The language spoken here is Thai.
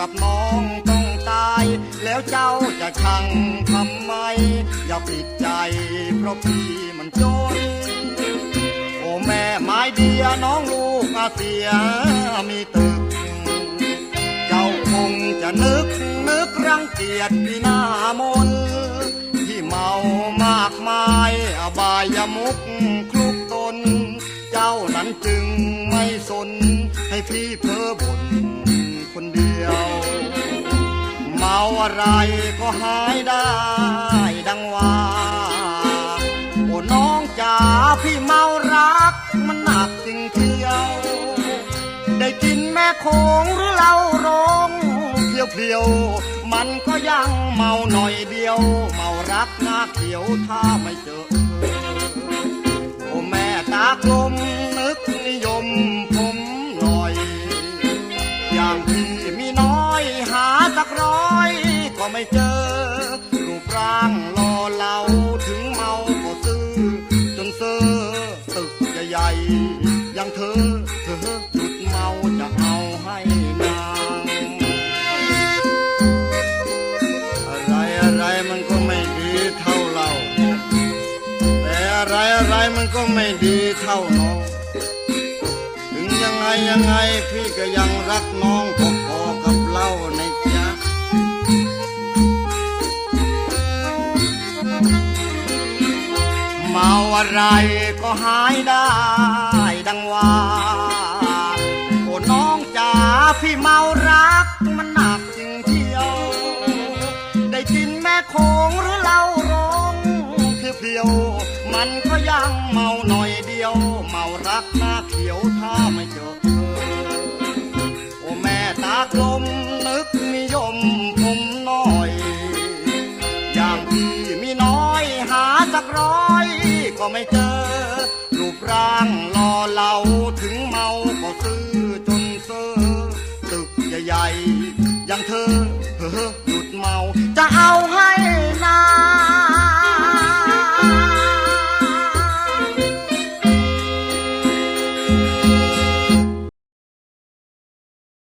กับน้องต้องตาย แล้วเจ้าจะชังทำไม อย่าปิดใจ เพราะพี่มันจน โอ้แม่ไม้เดียน้องลูกอาเสียมีตึก เจ้าคงจะนึก นึกรังเกียจพี่หน้ามนที่เมามากมายอบายมุกคลุกตน เจ้านั้นจึงไม่สน ให้พี่เพ้อบ่น คนเดียว เมาอะไรก็หายได้ดังว่า โอ้น้องจ๋าพี่เมารักมันหนักจริงเที่ยว ได้กินแม่โคงหรือเหล้าโรงเพียวเพียวมันก็ยังเมาหน่อยเดียว เมารักหน้าเขียวถ้าไม่เจอโอ้แม่ตากลม อย่างพี่มีน้อยหาสักร้อย ก็ไม่เจอ รูปร่างหล่อเหลาถึงเมาก็ซื้อ จนเซอตึกใหญ่ๆอย่างเธอเธอหยุดเมาจะเอาให้นางอะไรอะไรมันก็ไม่ดีเท่าเรา แต่อะไรอะไรมันก็ไม่ดีเท่าน้อง ยังไงยังไงพี่ก็ยังรักน้องพอๆกับเล่าในจ๊ะเมาอะไรก็หายได้ดังว่าโอ้น้องจ๋าพี่เมารัก เมาหน่อยเดียว เมารักหน้าเขียวถ้าไม่เจอเธอ โอ้แม่ตากลมนึกนิยมผมหน่อย อย่างพี่มีน้อยหาสักร้อย ก็ไม่เจอ รูปร่างหล่อเหลาถึงเมาก็ซื้อจนเซอตึกใหญ่ๆอย่างเธอ